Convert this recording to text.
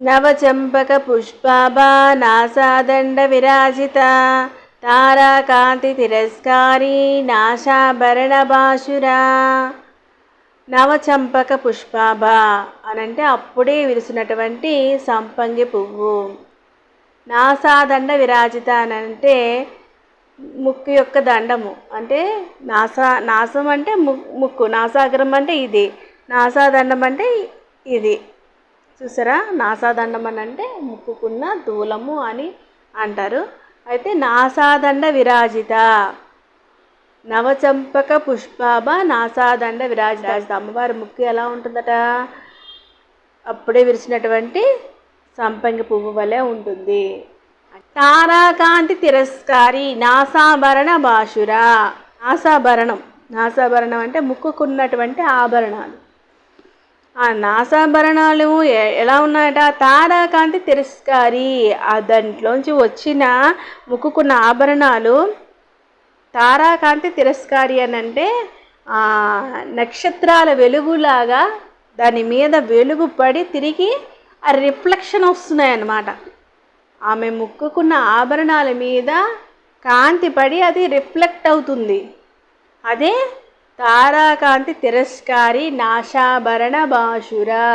నవచంపక పుష్పాభా నాసాదండ విరాజిత తారాకాంతి తిరస్కారి నాశాభరణ భాషురా నవచంపక పుష్పాభ అనంటే అప్పుడే విరిసినటువంటి సంపంగి పువ్వు. నాసాదండ విరాజిత అని అంటే ముక్కు యొక్క దండము. అంటే నాసా నాసం అంటే ముక్కు. నాసాగ్రం అంటే ఇది. నాసాదండం అంటే ఇది. చూసారా? నాసాదండం అని అంటే ముక్కుకున్న దూలము అని అంటారు. అయితే నాసాదండ విరాజిత. నవచంపక పుష్పాభ నాసాదండ విరాజిత. అమ్మవారి ముక్కు ఎలా ఉంటుందట? అప్పుడే విరిచినటువంటి సంపంగి పువ్వు వలె ఉంటుంది. తారాకాంతి తిరస్కారి నాసాభరణ భాషురా నాసాభరణం. నాసాభరణం అంటే ముక్కుకున్నటువంటి ఆభరణాలు. ఆ నాసాభరణాలు ఎలా ఉన్నాయట? తారాకాంతి తిరస్కారి. ఆ దాంట్లోంచి వచ్చిన ముక్కుకున్న ఆభరణాలు తారాకాంతి తిరస్కారి అని అంటే ఆ, నక్షత్రాల వెలుగులాగా దాని మీద వెలుగు పడి తిరిగి ఆ రిఫ్లెక్షన్ వస్తున్నాయి అన్నమాట ఆమె ముక్కుకున్న ఆభరణాల మీద కాంతి పడి అది రిఫ్లెక్ట్ అవుతుంది. అదే తారాకాంతి తిరస్కారి నాశాభరణ భాషురా